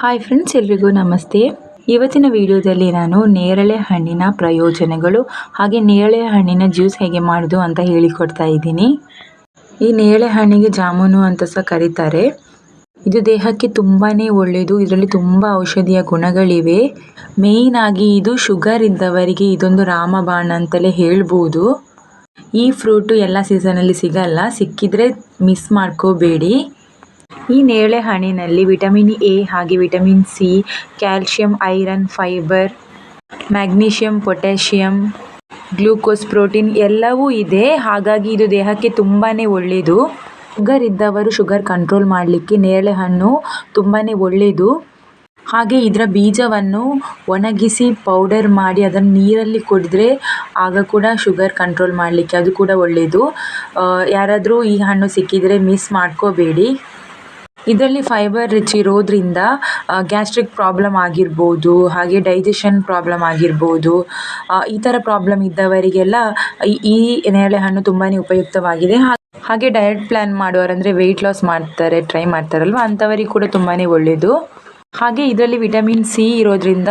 Hi friends ಎಲ್ರಿಗೂ ನಮಸ್ತೆ. ಇವತ್ತಿನ ವಿಡಿಯೋದಲ್ಲಿ ನಾನು ನೇರಳೆ ಹಣ್ಣಿನ ಪ್ರಯೋಜನಗಳು ಹಾಗೆ ನೇರಳೆ ಹಣ್ಣಿನ ಜ್ಯೂಸ್ ಹೇಗೆ ಮಾಡೋದು ಅಂತ ಹೇಳಿಕೊಡ್ತಾ ಇದ್ದೀನಿ. ಈ ನೇರಳೆ ಹಣ್ಣಿಗೆ ಜಾಮೂನು ಅಂತ ಸಹ ಕರೀತಾರೆ. ಇದು ದೇಹಕ್ಕೆ ತುಂಬಾ ಒಳ್ಳೆಯದು, ಇದರಲ್ಲಿ ತುಂಬ ಔಷಧಿಯ ಗುಣಗಳಿವೆ. ಮೇಯ್ನ್ ಆಗಿ ಇದು ಶುಗರ್ ಇದ್ದವರಿಗೆ ಇದೊಂದು ರಾಮಬಾಣ ಅಂತಲೇ ಹೇಳ್ಬೋದು. ಈ ಫ್ರೂಟು ಎಲ್ಲ ಸೀಸನಲ್ಲಿ ಸಿಗಲ್ಲ, ಸಿಕ್ಕಿದ್ರೆ ಮಿಸ್ ಮಾಡ್ಕೋಬೇಡಿ. ಈ ನೇರಳೆ ಹಣ್ಣಿನಲ್ಲಿ ವಿಟಮಿನ್ ಎ ಹಾಗೆ vitamin C calcium, iron fibre magnesium potassium glucose protein ಎಲ್ಲವೂ ಇದೆ. ಹಾಗಾಗಿ ಇದು ದೇಹಕ್ಕೆ ತುಂಬಾ ಒಳ್ಳೆಯದು. ಶುಗರ್ ಇದ್ದವರು ಶುಗರ್ ಕಂಟ್ರೋಲ್ ಮಾಡಲಿಕ್ಕೆ ನೇರಳೆ ಹಣ್ಣು ತುಂಬಾ ಒಳ್ಳೆಯದು. ಹಾಗೆ ಇದರ ಬೀಜವನ್ನು ಒಣಗಿಸಿ ಪೌಡರ್ ಮಾಡಿ ಅದನ್ನು ನೀರಲ್ಲಿ ಕುಡಿದ್ರೆ ಆಗ ಕೂಡ ಶುಗರ್ ಕಂಟ್ರೋಲ್ ಮಾಡಲಿಕ್ಕೆ ಅದು ಕೂಡ ಒಳ್ಳೆಯದು. ಯಾರಾದರೂ ಈ ಹಣ್ಣು ಸಿಕ್ಕಿದರೆ ಮಿಸ್ ಮಾಡ್ಕೋಬೇಡಿ. ಇದರಲ್ಲಿ ಫೈಬರ್ ರಿಚ್ ಇರೋದ್ರಿಂದ ಗ್ಯಾಸ್ಟ್ರಿಕ್ ಪ್ರಾಬ್ಲಮ್ ಆಗಿರ್ಬೋದು, ಹಾಗೆ ಡೈಜೆಷನ್ ಪ್ರಾಬ್ಲಮ್ ಆಗಿರ್ಬೋದು ಈ ಥರ ಪ್ರಾಬ್ಲಮ್ ಇದ್ದವರಿಗೆಲ್ಲ ಈ ನೇರಳೆ ಹಣ್ಣು ತುಂಬಾ ಉಪಯುಕ್ತವಾಗಿದೆ. ಹಾಗೆ ಡಯಟ್ ಪ್ಲ್ಯಾನ್ ಮಾಡುವವರು ಅಂದರೆ ವೆಯ್ಟ್ ಲಾಸ್ ಮಾಡ್ತಾರೆ ಟ್ರೈ ಮಾಡ್ತಾರಲ್ವ? ಅಂಥವರಿಗೆ ಕೂಡ ತುಂಬಾ ಒಳ್ಳೆಯದು ಹಾಗೆ ಇದರಲ್ಲಿ ವಿಟಮಿನ್ ಸಿ ಇರೋದ್ರಿಂದ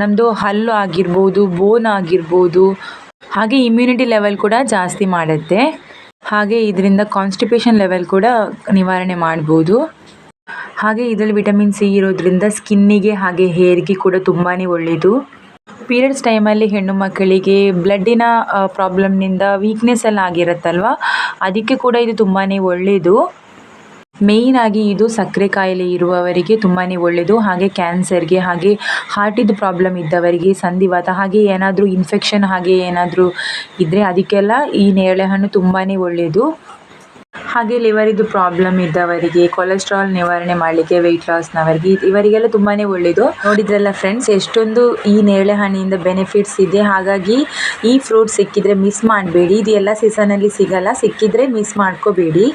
ನಮ್ಮದು ಹಲ್ಲು ಆಗಿರ್ಬೋದು ಬೋನ್ ಆಗಿರ್ಬೋದು, ಹಾಗೆ ಇಮ್ಯುನಿಟಿ ಲೆವೆಲ್ ಕೂಡ ಜಾಸ್ತಿ ಮಾಡುತ್ತೆ. ಹಾಗೆ ಇದರಿಂದ ಕಾನ್ಸ್ಟಿಪೇಷನ್ ಲೆವೆಲ್ ಕೂಡ ನಿವಾರಣೆ ಮಾಡ್ಬೋದು. ಹಾಗೆ ಇದರಲ್ಲಿ ವಿಟಮಿನ್ ಸಿ ಇರೋದ್ರಿಂದ ಸ್ಕಿನ್ನಿಗೆ ಹಾಗೆ ಹೇರ್ಗೆ ಕೂಡ ತುಂಬಾ ಒಳ್ಳೆಯದು ಪೀರಿಯಡ್ಸ್ ಟೈಮಲ್ಲಿ ಹೆಣ್ಣು ಮಕ್ಕಳಿಗೆ ಬ್ಲಡ್ಡಿನ ಪ್ರಾಬ್ಲಮ್ನಿಂದ ವೀಕ್ನೆಸ್ ಎಲ್ಲ ಆಗಿರುತ್ತಲ್ವ? ಅದಕ್ಕೆ ಕೂಡ ಇದು ತುಂಬಾ ಒಳ್ಳೆಯದು ಮೇಯ್ನ್ ಆಗಿ ಇದು ಸಕ್ಕರೆ ಕಾಯಿಲೆ ಇರುವವರಿಗೆ ತುಂಬಾ ಒಳ್ಳೆಯದು ಹಾಗೆ ಕ್ಯಾನ್ಸರ್ಗೆ, ಹಾಗೆ ಹಾರ್ಟಿದ್ದು ಪ್ರಾಬ್ಲಮ್ ಇದ್ದವರಿಗೆ ಸಂಧಿವಾತ. ಹಾಗೆ ಏನಾದರೂ ಇನ್ಫೆಕ್ಷನ್, ಹಾಗೆ ಏನಾದರೂ ಇದ್ದರೆ ಅದಕ್ಕೆಲ್ಲ ಈ ನೇರಳೆಹಣ್ಣು ತುಂಬಾ ಒಳ್ಳೆಯದು ಹಾಗೆ ಲಿವರಿದ್ದು ಪ್ರಾಬ್ಲಮ್ ಇದ್ದವರಿಗೆ, ಕೊಲೆಸ್ಟ್ರಾಲ್ ನಿವಾರಣೆ ಮಾಡಲಿಕ್ಕೆ ವೆಯ್ಟ್ ಲಾಸ್ನವರಿಗೆ ಇವರಿಗೆಲ್ಲ ತುಂಬಾ ಒಳ್ಳೆಯದು ನೋಡಿದ್ರಲ್ಲ ಫ್ರೆಂಡ್ಸ್ ಎಷ್ಟೊಂದು ಈ ನೇರಳೆ ಹಣ್ಣಿಂದ ಬೆನಿಫಿಟ್ಸ್ ಇದೆ. ಹಾಗಾಗಿ ಈ ಫ್ರೂಟ್ ಸಿಕ್ಕಿದರೆ ಮಿಸ್ ಮಾಡಬೇಡಿ. ಇದು ಎಲ್ಲ ಸೀಸನಲ್ಲಿ ಸಿಗಲ್ಲ. ಸಿಕ್ಕಿದರೆ ಮಿಸ್ ಮಾಡ್ಕೋಬೇಡಿ.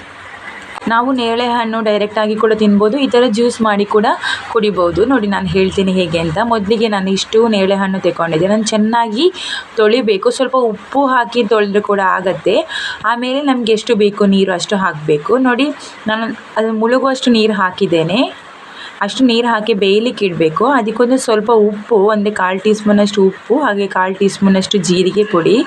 ನಾವು ನೇರಳೆ ಹಣ್ಣು ಡೈರೆಕ್ಟಾಗಿ ಕೂಡ ತಿನ್ಬೋದು, ಈ ಥರ ಜ್ಯೂಸ್ ಮಾಡಿ ಕೂಡ ಕುಡಿಬೋದು. ನೋಡಿ ನಾನು ಹೇಳ್ತೀನಿ ಹೇಗೆ ಅಂತ. ಮೊದಲಿಗೆ ನಾನು ಇಷ್ಟು ನೇರಳೆ ಹಣ್ಣು ತೆಗೊಂಡಿದ್ದೆ ನಾನು ಚೆನ್ನಾಗಿ ತೊಳಿಬೇಕು. ಸ್ವಲ್ಪ ಉಪ್ಪು ಹಾಕಿ ತೊಳೆದ್ರೆ ಕೂಡ ಆಗುತ್ತೆ. ಆಮೇಲೆ ನಮಗೆ ಎಷ್ಟು ಬೇಕು ನೀರು ಅಷ್ಟು ಹಾಕಬೇಕು. ನೋಡಿ ನಾನು ಅದು ಮುಳುಗುವಷ್ಟು ನೀರು ಹಾಕಿದ್ದೇನೆ. ಅಷ್ಟು ನೀರು ಹಾಕಿ ಬೇಯಲಿಕ್ಕೆ ಇಡಬೇಕು. ಅದಕ್ಕೊಂದು ಸ್ವಲ್ಪ ಉಪ್ಪು, ಒಂದು ಕಾಲು ಟೀ ಸ್ಪೂನಷ್ಟು ಉಪ್ಪು, ಹಾಗೆ ಕಾಲು ಟೀ ಸ್ಪೂನಷ್ಟು ಜೀರಿಗೆ ಪುಡಿ,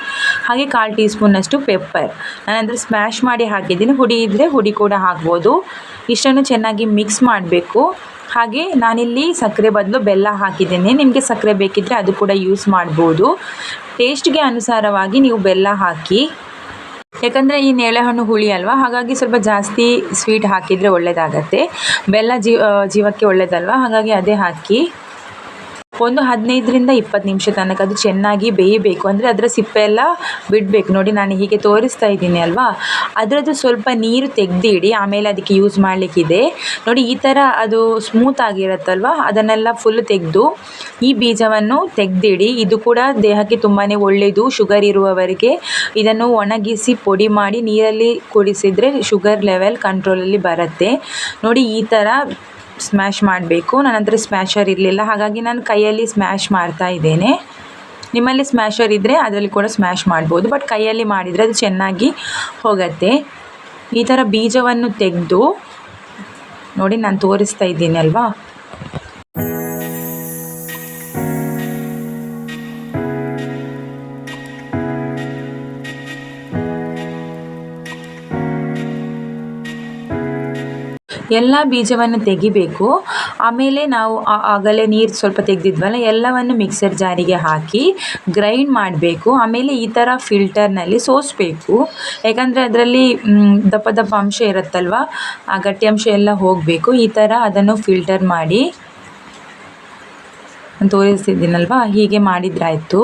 ಹಾಗೆ ಕಾಲು ಟೀ ಸ್ಪೂನಷ್ಟು ಪೆಪ್ಪರ್. ನಾನಂದರೆ ಸ್ಮ್ಯಾಶ್ ಮಾಡಿ ಹಾಕಿದ್ದೀನಿ. ಹುಡಿ ಇದ್ದರೆ ಹುಡಿ ಕೂಡ ಹಾಕ್ಬೋದು. ಇಷ್ಟನ್ನು ಚೆನ್ನಾಗಿ ಮಿಕ್ಸ್ ಮಾಡಬೇಕು. ಹಾಗೆ ನಾನಿಲ್ಲಿ ಸಕ್ಕರೆ ಬದಲು ಬೆಲ್ಲ ಹಾಕಿದ್ದೇನೆ. ನಿಮಗೆ ಸಕ್ಕರೆ ಬೇಕಿದ್ದರೆ ಅದು ಕೂಡ ಯೂಸ್ ಮಾಡ್ಬೋದು. ಟೇಸ್ಟ್ಗೆ ಅನುಸಾರವಾಗಿ ನೀವು ಬೆಲ್ಲ ಹಾಕಿ ಯಾಕಂದರೆ ಈ ನೇಳೆಹಣ್ಣು ಹುಳಿ ಅಲ್ವಾ? ಹಾಗಾಗಿ ಸ್ವಲ್ಪ ಜಾಸ್ತಿ ಸ್ವೀಟ್ ಹಾಕಿದರೆ ಒಳ್ಳೆಯದಾಗತ್ತೆ ಬೆಲ್ಲ ಜೀವಕ್ಕೆ ಒಳ್ಳೆಯದಲ್ವಾ ಹಾಗಾಗಿ ಅದೇ ಹಾಕಿ ಒಂದು ಹದಿನೈದರಿಂದ ಇಪ್ಪತ್ತು ನಿಮಿಷ ತನಕ ಅದು ಚೆನ್ನಾಗಿ ಬೇಯಬೇಕು. ಅಂದರೆ ಅದರ ಸಿಪ್ಪೆ ಎಲ್ಲ ಬಿಡಬೇಕು. ನೋಡಿ ನಾನು ಹೀಗೆ ತೋರಿಸ್ತಾ ಇದ್ದೀನಿ ಅಲ್ವಾ? ಅದರದ್ದು ಸ್ವಲ್ಪ ನೀರು ತೆಗೆದಿಡಿ, ಆಮೇಲೆ ಅದಕ್ಕೆ ಯೂಸ್ ಮಾಡಲಿಕ್ಕಿದೆ. ನೋಡಿ ಈ ಥರ ಅದು ಸ್ಮೂತ್ ಆಗಿರುತ್ತಲ್ವ? ಅದನ್ನೆಲ್ಲ ಫುಲ್ ತೆಗೆದು ಈ ಬೀಜವನ್ನು ತೆಗೆದಿಡಿ. ಇದು ಕೂಡ ದೇಹಕ್ಕೆ ತುಂಬಾ ಒಳ್ಳೆಯದು. ಶುಗರ್ ಇರುವವರಿಗೆ ಇದನ್ನು ಒಣಗಿಸಿ ಪುಡಿ ಮಾಡಿ ನೀರಲ್ಲಿ ಕುಡಿಸಿದರೆ ಶುಗರ್ ಲೆವೆಲ್ ಕಂಟ್ರೋಲಲ್ಲಿ ಬರುತ್ತೆ. ನೋಡಿ ಈ ಥರ ಸ್ಮ್ಯಾಶ್ ಮಾಡಬೇಕು. ನನ್ನ ಹತ್ರ ಸ್ಮ್ಯಾಶರ್ ಇರಲಿಲ್ಲ. ಹಾಗಾಗಿ ನಾನು ಕೈಯಲ್ಲಿ ಸ್ಮ್ಯಾಶ್ ಮಾಡ್ತಾ ಇದ್ದೇನೆ. ನಿಮ್ಮಲ್ಲಿ ಸ್ಮ್ಯಾಶರ್ ಇದ್ದರೆ ಅದರಲ್ಲಿ ಕೂಡ ಸ್ಮ್ಯಾಶ್ ಮಾಡ್ಬೋದು. ಬಟ್ ಕೈಯಲ್ಲಿ ಮಾಡಿದರೆ ಅದು ಚೆನ್ನಾಗಿ ಹೋಗುತ್ತೆ. ಈ ಥರ ಬೀಜವನ್ನು ತೆಗೆದು ನೋಡಿ ನಾನು ತೋರಿಸ್ತಾ ಇದ್ದೀನಿ ಅಲ್ವಾ ಎಲ್ಲ ಬೀಜವನ್ನು ತೆಗಿಬೇಕು. ಆಮೇಲೆ ನಾವು ಆಗಲೇ ನೀರು ಸ್ವಲ್ಪ ತೆಗೆದಿದ್ವಲ್ಲ, ಎಲ್ಲವನ್ನು ಮಿಕ್ಸರ್ ಜಾರಿಗೆ ಹಾಕಿ ಗ್ರೈಂಡ್ ಮಾಡಬೇಕು. ಆಮೇಲೆ ಈ ಥರ ಫಿಲ್ಟರ್ನಲ್ಲಿ ಸೋಸಬೇಕು. ಯಾಕಂದರೆ ಅದರಲ್ಲಿ ದಪ್ಪ ದಪ್ಪ ಅಂಶ ಇರುತ್ತಲ್ವ, ಆ ಗಟ್ಟಿ ಅಂಶ ಎಲ್ಲ ಹೋಗಬೇಕು. ಈ ಥರ ಅದನ್ನು ಫಿಲ್ಟರ್ ಮಾಡಿ ತೋರಿಸ್ತಿದ್ದೀನಲ್ವ, ಹೀಗೆ ಮಾಡಿದ್ರಾಯಿತು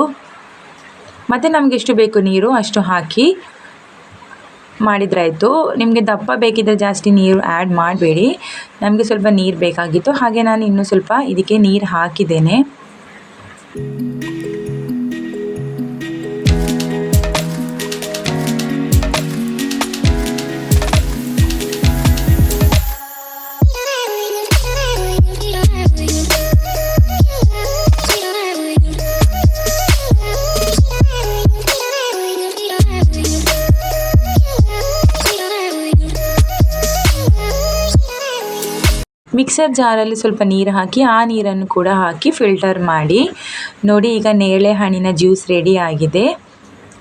ಮತ್ತು ನಮಗೆ ಎಷ್ಟು ಬೇಕು ನೀರು, ಅಷ್ಟು ಹಾಕಿ ಮಾಡಿದ್ರಾಯಿತು ನಿಮಗೆ ದಪ್ಪ ಬೇಕಿದ್ದರೆ ಜಾಸ್ತಿ ನೀರು ಆ್ಯಡ್ ಮಾಡಬೇಡಿ. ನಮಗೆ ಸ್ವಲ್ಪ ನೀರು ಬೇಕಾಗಿತ್ತು. ಹಾಗೆ ನಾನು ಇನ್ನೂ ಸ್ವಲ್ಪ ಇದಕ್ಕೆ ನೀರು ಹಾಕಿದ್ದೇನೆ. ಮಿಕ್ಸರ್ ಜಾರಲ್ಲಿ ಸ್ವಲ್ಪ ನೀರು ಹಾಕಿ, ಆ ನೀರನ್ನು ಕೂಡ ಹಾಕಿ ಫಿಲ್ಟರ್ ಮಾಡಿ. ನೋಡಿ, ಈಗ ನೇರಳೆ ಹಣ್ಣಿನ ಜ್ಯೂಸ್ ರೆಡಿ ಆಗಿದೆ.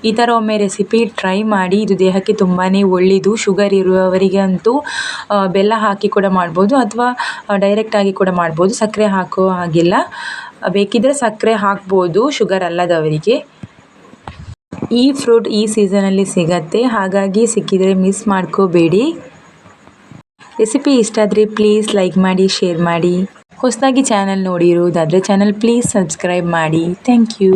ಈ ಥರ ಒಮ್ಮೆ ರೆಸಿಪಿ ಟ್ರೈ ಮಾಡಿ. ಇದು ದೇಹಕ್ಕೆ ತುಂಬಾ ಒಳ್ಳೆಯದು. ಶುಗರ್ ಇರುವವರಿಗೆ ಅಂತೂ ಬೆಲ್ಲ ಹಾಕಿ ಕೂಡ ಮಾಡ್ಬೋದು ಅಥವಾ ಡೈರೆಕ್ಟಾಗಿ ಕೂಡ ಮಾಡ್ಬೋದು. ಸಕ್ಕರೆ ಹಾಕೋ ಹಾಗಿಲ್ಲ. ಬೇಕಿದ್ದರೆ ಸಕ್ಕರೆ ಹಾಕ್ಬೋದು. ಶುಗರ್ ಅಲ್ಲದವರಿಗೆ. ಈ ಫ್ರೂಟ್ ಈ ಸೀಸನಲ್ಲಿ ಸಿಗತ್ತೆ. ಹಾಗಾಗಿ ಸಿಕ್ಕಿದರೆ ಮಿಸ್ ಮಾಡ್ಕೋಬೇಡಿ. ರೆಸಿಪಿ ಇಷ್ಟ ಆದರೆ ಪ್ಲೀಸ್ ಲೈಕ್ ಮಾಡಿ ಶೇರ್ ಮಾಡಿ. ಹೊಸದಾಗಿ ಚಾನಲ್ ನೋಡಿರುವುದಾದರೆ ಚಾನಲ್ ಪ್ಲೀಸ್ ಸಬ್ಸ್ಕ್ರೈಬ್ ಮಾಡಿ. Thank you